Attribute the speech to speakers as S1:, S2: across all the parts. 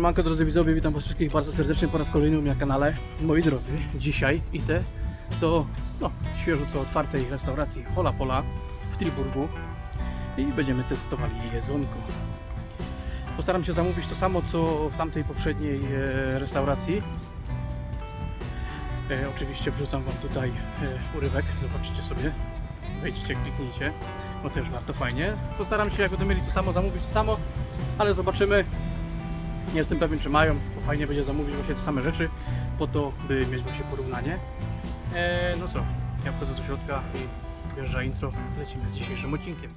S1: Siemanko drodzy widzowie, witam was wszystkich bardzo serdecznie po raz kolejny na kanale. Moi drodzy, dzisiaj idę do no, świeżo co otwartej restauracji Hola Pola w Tilburgu i będziemy testowali jedzonko. Postaram się zamówić to samo co w tamtej poprzedniej e, restauracji. E, oczywiście wrzucam wam tutaj e, urywek, zobaczycie sobie. Wejdźcie, kliknijcie, bo też warto fajnie. Postaram się, jak będą mieli to samo, zamówić to samo, ale zobaczymy. Nie jestem pewien, czy mają, bo fajnie będzie zamówić właśnie te same rzeczy, po to, by mieć właśnie porównanie. Eee, no co, ja wchodzę do środka i wjeżdża intro, lecimy z dzisiejszym odcinkiem.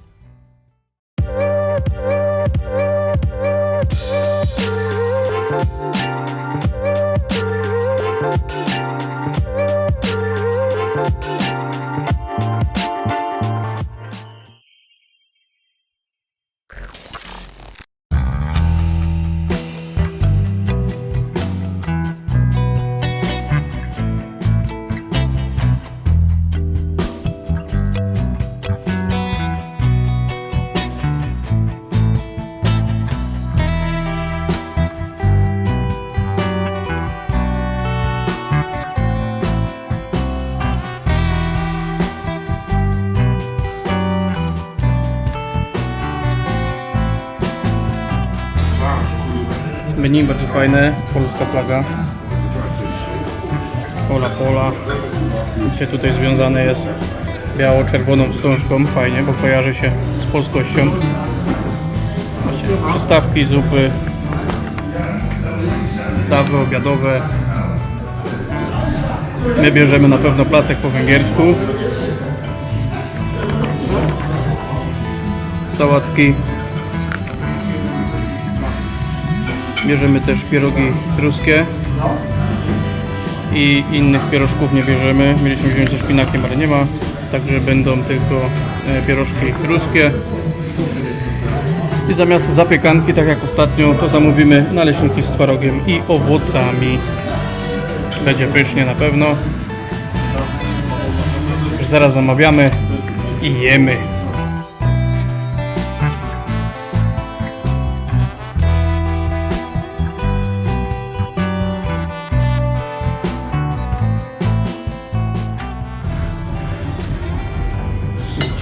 S1: Menu bardzo fajne, polska flaga. Pola pola. Się tutaj związane jest biało-czerwoną wstążką, fajnie, bo kojarzy się z polskością. Przystawki, zupy, stawy obiadowe. My bierzemy na pewno placek po węgiersku. Sałatki. Bierzemy też pierogi ruskie i innych pierożków nie bierzemy. Mieliśmy wziąć ze szpinakiem, ale nie ma. Także będą tylko e, pierożki ruskie. I zamiast zapiekanki, tak jak ostatnio, to zamówimy naleśniki z twarogiem i owocami. Będzie pysznie na pewno. Już zaraz zamawiamy i jemy.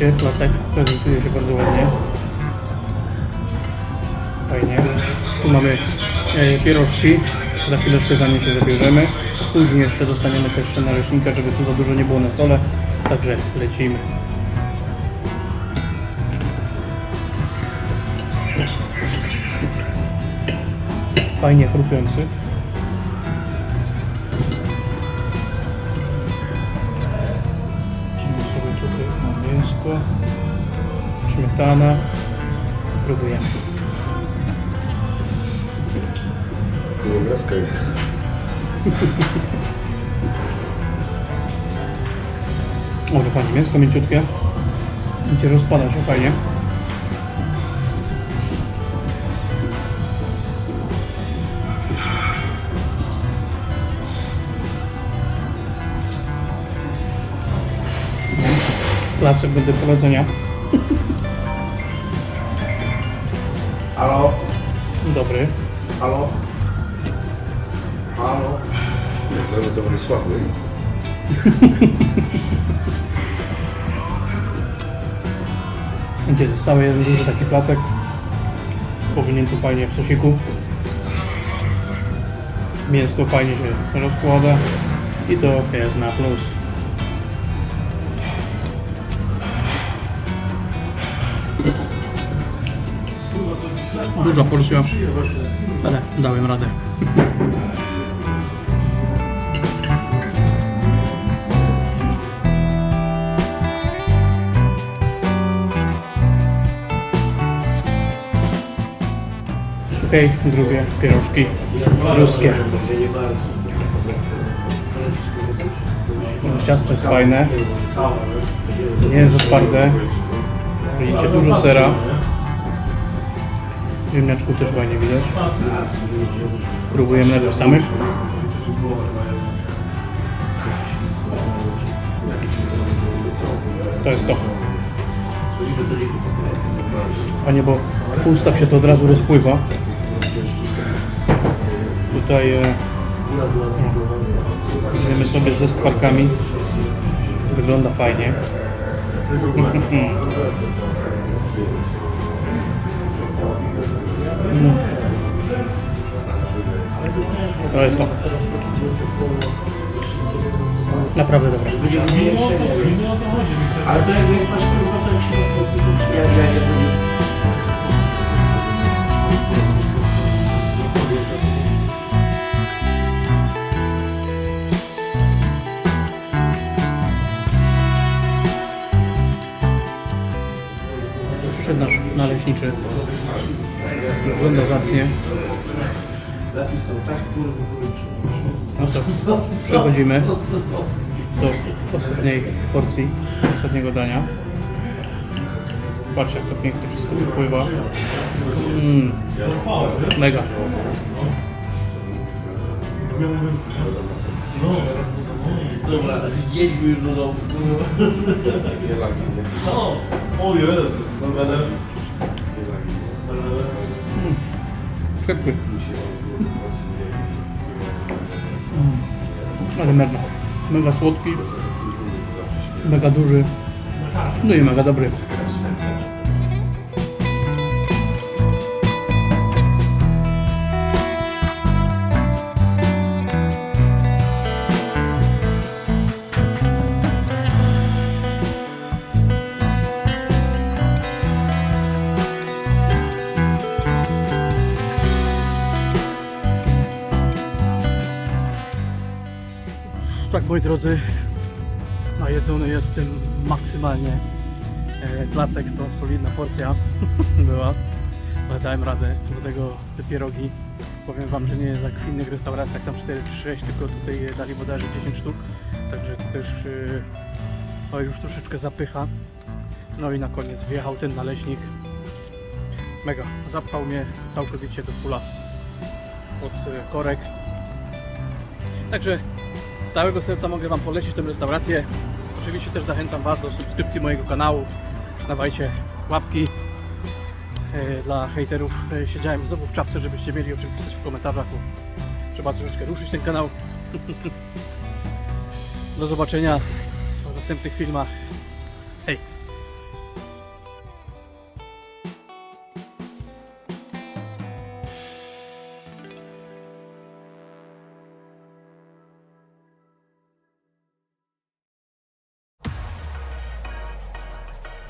S1: Widzicie, placek prezentuje się bardzo ładnie. Fajnie. Tu mamy e, pierożki. Za chwileczkę za nie się zabierzemy. Później jeszcze dostaniemy też naleśnika, żeby tu za dużo nie było na stole. Także lecimy. Fajnie chrupiący. Śmietana. Próbujemy.
S2: Niebieskaj.
S1: O, to fajnie, mięsko mięciutkie. Będzie rozpada się fajnie. Placek będę prowadzenia.
S2: Halo?
S1: Dobry.
S2: Halo? Halo? Nie, zrobię to będzie słaby.
S1: Będzie cały jeden duży taki placek. Powinien tu fajnie w sosiku. Mięsko fajnie się rozkłada. I to jest na plus. Duża porcja, ale dałem radę. Okej, drugie pierożki ruskie. Ciasto jest fajne. Nie jest za. Widzicie, dużo sera. Ziemniaczków też fajnie widać. Próbujemy najpierw samych. To jest to. Panie, bo w ustach się to od razu rozpływa. Tutaj e, Idziemy sobie ze skwarkami. Wygląda fajnie. To jest to. Naprawdę dobre.
S3: Ale to jak masz kurwa, to jak się
S1: nasz naleśniczy. Wygląda zacnie. No co, przechodzimy do ostatniej porcji, ostatniego dania. Patrzcie jak to pięknie wszystko wypływa. Mm, mega.
S3: Dobra, jedźmy już do domu. No, o Jezu,
S1: Mm, Ale mega. Mega słodki. Mega duży. No i mega dobry. Moi drodzy, najedzony jestem maksymalnie. E, Placek to solidna porcja była, ale dałem radę. Do tego te pierogi. Powiem Wam, że nie jest jak w innych restauracjach, tam 4 czy 6, tylko tutaj dali bodajże 10 sztuk. Także to też e, o, już troszeczkę zapycha. No i na koniec wjechał ten naleśnik. Mega, zapchał mnie całkowicie do fula od e, korek. Także całego serca mogę Wam polecić tę restaurację. Oczywiście też zachęcam Was do subskrypcji mojego kanału. Dawajcie łapki. E, Dla hejterów e, siedziałem znowu w czapce, żebyście mieli o czym pisać w komentarzach, trzeba troszeczkę ruszyć ten kanał. Do zobaczenia w następnych filmach.